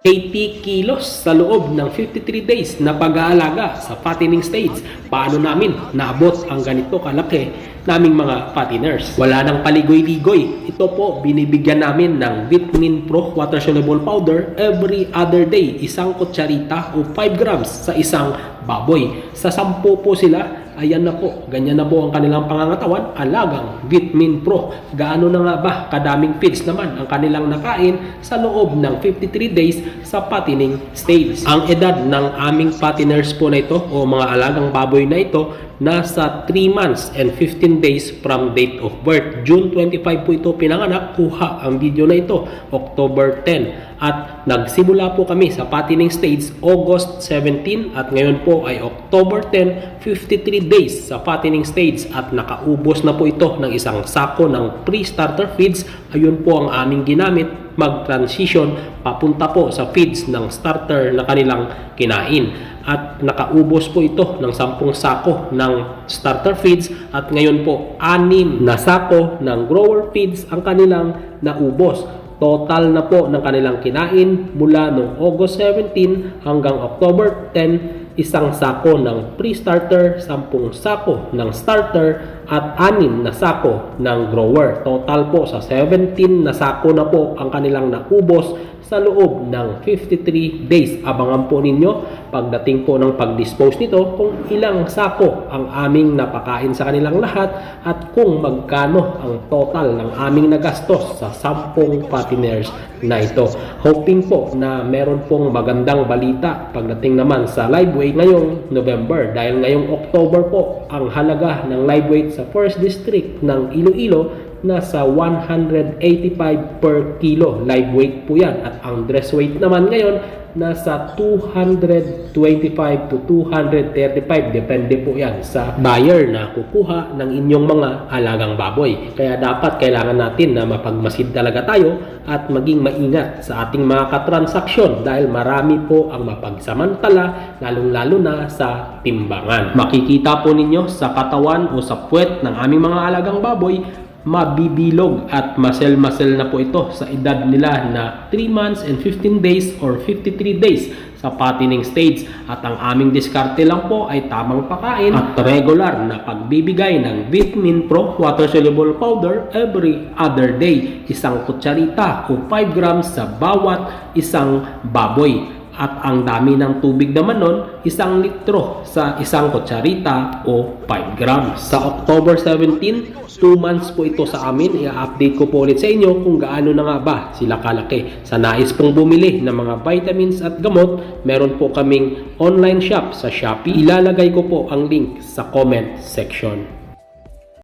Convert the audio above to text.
80 kilos sa loob ng 53 days na pag-aalaga sa fattening stage. Paano namin naabot ang ganito kalaki naming mga fatteners? Wala nang paligoy-ligoy. Ito po, binibigyan namin ng Vitamin Pro Water Soluble Powder every other day. Isang kutsarita o 5 grams sa isang baboy. Sa 10 po sila, ayan na po, ganyan na po ang kanilang pangangatawan, alagang Vitamin Pro. Gaano na nga ba kadaming feeds naman ang kanilang nakain sa loob ng 53 days sa fattening stage. Ang edad ng aming fatteners po na ito o mga alagang baboy na ito nasa 3 months and 15 days from date of birth. June 25 po ito pinanganak, kuha ang video na ito, October 10. At nagsimula po kami sa fattening stage August 17 at ngayon po ay October 10, 53 days sa fattening stage at nakaubos na po ito ng isang sako ng pre-starter feeds. Ayun po ang aming ginamit mag-transition papunta po sa feeds ng starter na kanilang kinain. At nakaubos po ito ng 10 sako ng starter feeds at ngayon po 6 na sako ng grower feeds ang kanilang naubos. Total na po ng kanilang kinain mula noong August 17 hanggang October 10, isang sako ng pre-starter, 10 sako ng starter, at 6 na sako ng grower. Total po sa 17 na sako na po ang kanilang naubos sa loob ng 53 days. Abangan po ninyo pagdating po ng pag-dispose nito kung ilang sako ang aming napakain sa kanilang lahat at kung magkano ang total ng aming nagastos sa 10 patiners na ito. Hoping po na meron pong magandang balita pagdating naman sa live weight ngayong November dahil ngayong October po ang halaga ng live weight sa 1st District ng Iloilo nasa 185 per kilo. Live weight po yan. At ang dress weight naman ngayon nasa 225 to 235 depende po yan sa buyer na kukuha ng inyong mga alagang baboy. Kaya dapat kailangan natin na mapagmasid talaga tayo at maging maingat sa ating mga katransaksyon dahil marami po ang mapagsamantala lalong lalo na sa timbangan. Makikita po ninyo sa katawan o sa puwet ng aming mga alagang baboy mabibilog at masel-masel na po ito sa edad nila na 3 months and 15 days or 53 days sa fattening stage. At ang aming diskarte lang po ay tamang pakain at regular na pagbibigay ng Vitamin Pro Water Soluble Powder every other day. Isang kutsarita o 5 grams sa bawat isang baboy. At ang dami ng tubig naman nun, isang litro sa isang kutsarita o 5 grams. Sa October 17, 2 months po ito sa amin. I-update ko po ulit sa inyo kung gaano na nga ba sila kalaki. Sa nais pong bumili ng mga vitamins at gamot, meron po kaming online shop sa Shopee. Ilalagay ko po ang link sa comment section.